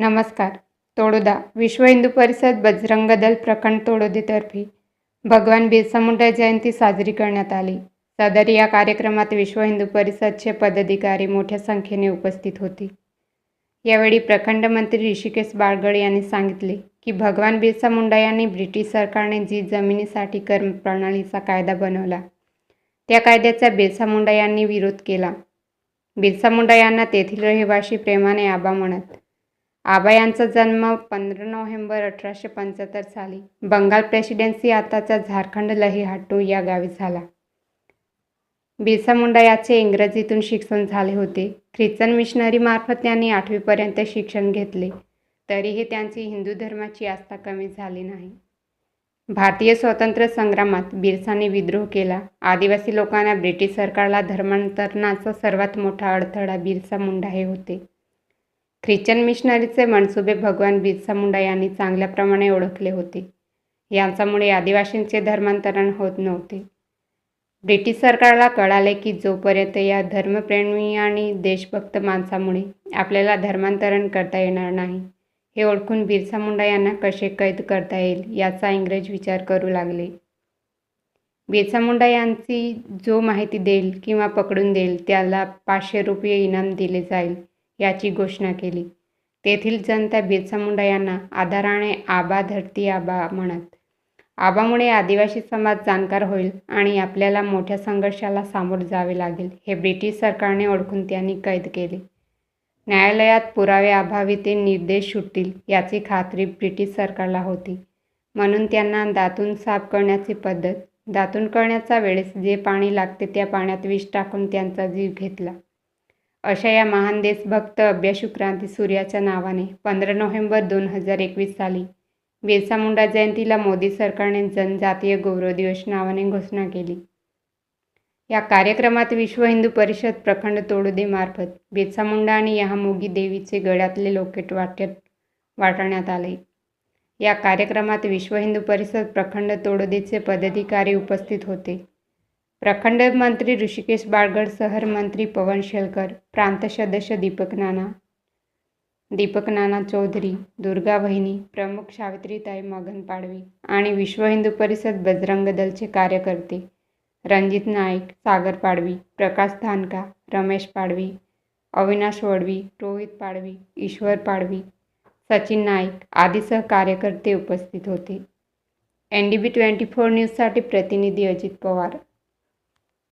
नमस्कार. तोडोदा विश्व हिंदू परिषद बजरंग दल प्रखंड तोडोदेतर्फे भगवान बिरसा मुंडा जयंती साजरी करण्यात आली. सदर या कार्यक्रमात विश्व हिंदू परिषदचे पदाधिकारी मोठ्या संख्येने उपस्थित होते. यावेळी प्रखंड मंत्री ऋषिकेश बाळगड यांनी सांगितले की भगवान बिरसा मुंडा यांनी ब्रिटिश सरकारने जी जमिनीसाठी कर प्रणालीचा कायदा बनवला त्या कायद्याचा बिरसा मुंडा यांनी विरोध केला. बिरसा मुंडा यांना तेथील रहिवाशी प्रेमाने आबा म्हणत आबा यांचा जन्म पंधरा नोव्हेंबर अठराशे पंच्याहत्तर साली बंगाल प्रेसिडेन्सी आताचा झारखंड लहिहाटू या गावी झाला. बिरसा मुंडा याचे इंग्रजीतून शिक्षण झाले होते. ख्रिश्चन मिशनरीमार्फत त्यांनी आठवीपर्यंत शिक्षण घेतले. तरीही त्यांची हिंदू धर्माची आस्था कमी झाली नाही. भारतीय स्वातंत्र्य संग्रामात बिरसाने विद्रोह केला. आदिवासी लोकांना ब्रिटिश सरकारला धर्मांतरणाचा सर्वात मोठा अडथळा बिरसा मुंडा हे होते. ख्रिश्चन मिशनरीचे मनसुबे भगवान बिरसा मुंडा यांनी चांगल्या प्रमाणे ओळखले होते. यांच्यामुळे आदिवासींचे धर्मांतरण होत नव्हते. ब्रिटिश सरकारला कळाले की जोपर्यंत या धर्मप्रेमी आणि देशभक्त माणसामुळे आपल्याला धर्मांतरण करता येणार नाही हे ओळखून बिरसा मुंडा यांना कसे कैद करता येईल याचा इंग्रज विचार करू लागले. बिरसा मुंडा यांची जो माहिती देईल किंवा पकडून देईल त्याला पाचशे रुपये इनाम दिले जाईल. याची घोषणा केली. तेथील जनता बिरसा मुंडा यांना आधाराने आबा धरती आबा म्हणत. आबामुळे आदिवासी समाज जाणकार होईल आणि आपल्याला मोठ्या संघर्षाला सामोरे जावे लागेल हे ब्रिटिश सरकारने ओळखून त्यांनी कैद केले. न्यायालयात पुरावे अभावी ते निर्देश सुटतील याची खात्री ब्रिटिश सरकारला होती. म्हणून त्यांना दातून साफ करण्याची पद्धत दातून करण्याचा वेळेस जे पाणी लागते त्या पाण्यात विष टाकून त्यांचा जीव घेतला. अशा या महान देशभक्त अभ्यासू क्रांती सूर्याच्या नावाने पंधरा नोव्हेंबर दोन हजार एकवीस साली बिरसा मुंडा जयंतीला मोदी सरकारने जनजातीय गौरव दिवस नावाने घोषणा केली. या कार्यक्रमात विश्व हिंदू परिषद प्रखंड तोडुदेमार्फत बिरसा मुंडा आणि यहामोगी देवीचे गळ्यातले लोकेट वाट्यात वाटण्यात आले. या कार्यक्रमात विश्व हिंदू परिषद प्रखंड तोडोदेचे पदाधिकारी उपस्थित होते. प्रखंड मंत्री ऋषिकेश बाळगड शहर मंत्री पवन शेलकर प्रांत सदस्य दीपक नाना दीपक नाना चौधरी दुर्गा वहिनी प्रमुख सावित्रीताई मगन पाडवी आणि विश्व हिंदू परिषद बजरंग दलचे कार्यकर्ते रणजित नाईक सागर पाडवी प्रकाश धानका रमेश पाडवी अविनाश वडवी रोहित पाडवी ईश्वर पाडवी सचिन नाईक आदीसह कार्यकर्ते उपस्थित होते. N D B twenty four न्यूजसाठी प्रतिनिधी अजित पवार.